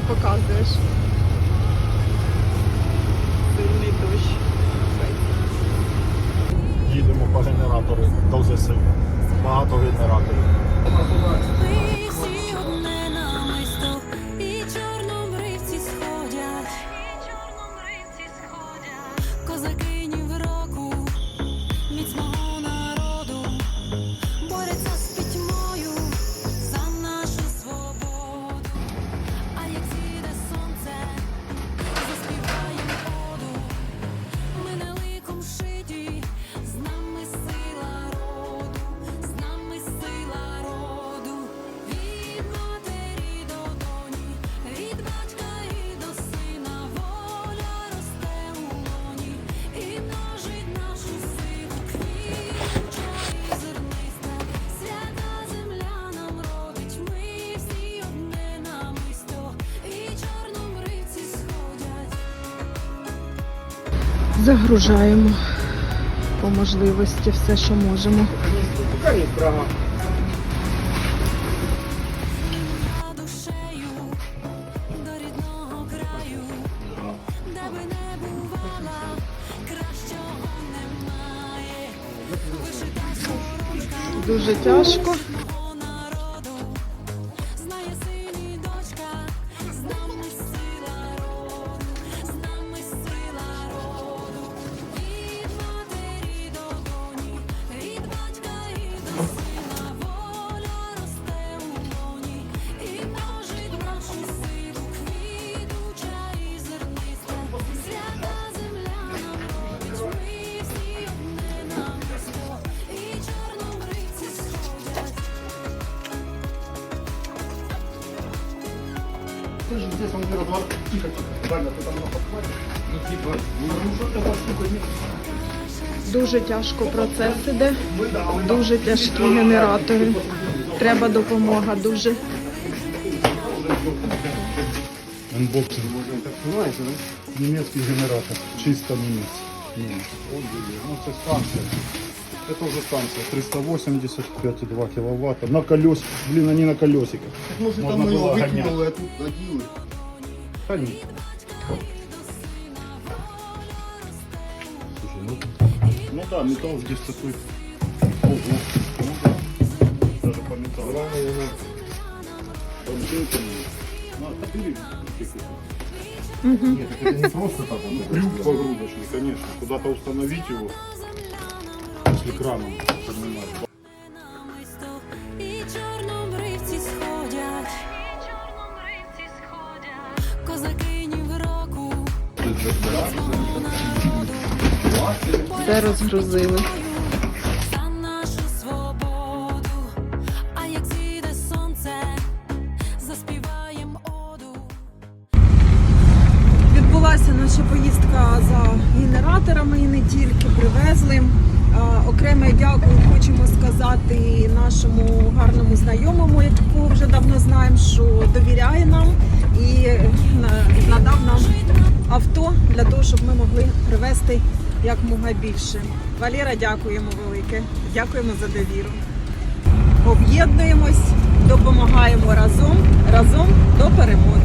теж. Сильний дощ. Їдемо по генератори до ЗСУ. Багато генераторів. Загружаємо по можливості все, що можемо. душею до Ты же здесь, он говорит, вот, тихо, тихо, Ваня, ты там на подхвате. Ну, типа, ну, что ты эта штука не... Дуже тяжко процес іде. Дуже тяжкі генератори. Треба допомога дуже. Анбоксинг. Знаете, да? Немецкий генератор. Чисто немецкий. Немец. Вот видите, ну, это станция. Это уже станция. 385,2 киловатта. На колес. Блин, они на колесиках. Может, Можно там мы его выкинули, а тут нагилы. Да нет. Слушай, ну, ну да, металл здесь такой. Ого. Ну да. Даже по металлу. Там всё это есть. Ну, а теперь Нет, так это не просто так вот. Крюк погрузочный, конечно. Куда-то установить его, если краном поднимать. намисто, і чорнобривці сходять, і чорнобривці сходять, козаки ні в року, Все розгрузили. за нашу свободу, а як зійде сонце, заспіваєм оду. Відбулася наша поїздка за генераторами і не тільки привезли. Окреме дякую хочемо сказати нашому гарному знайомому, якого вже давно знаємо, що довіряє нам і на- надав нам авто для того, щоб ми могли привезти якомога більше. Валера, дякуємо велике. Дякуємо за довіру. Об'єднуємось, допомагаємо разом, разом до перемоги.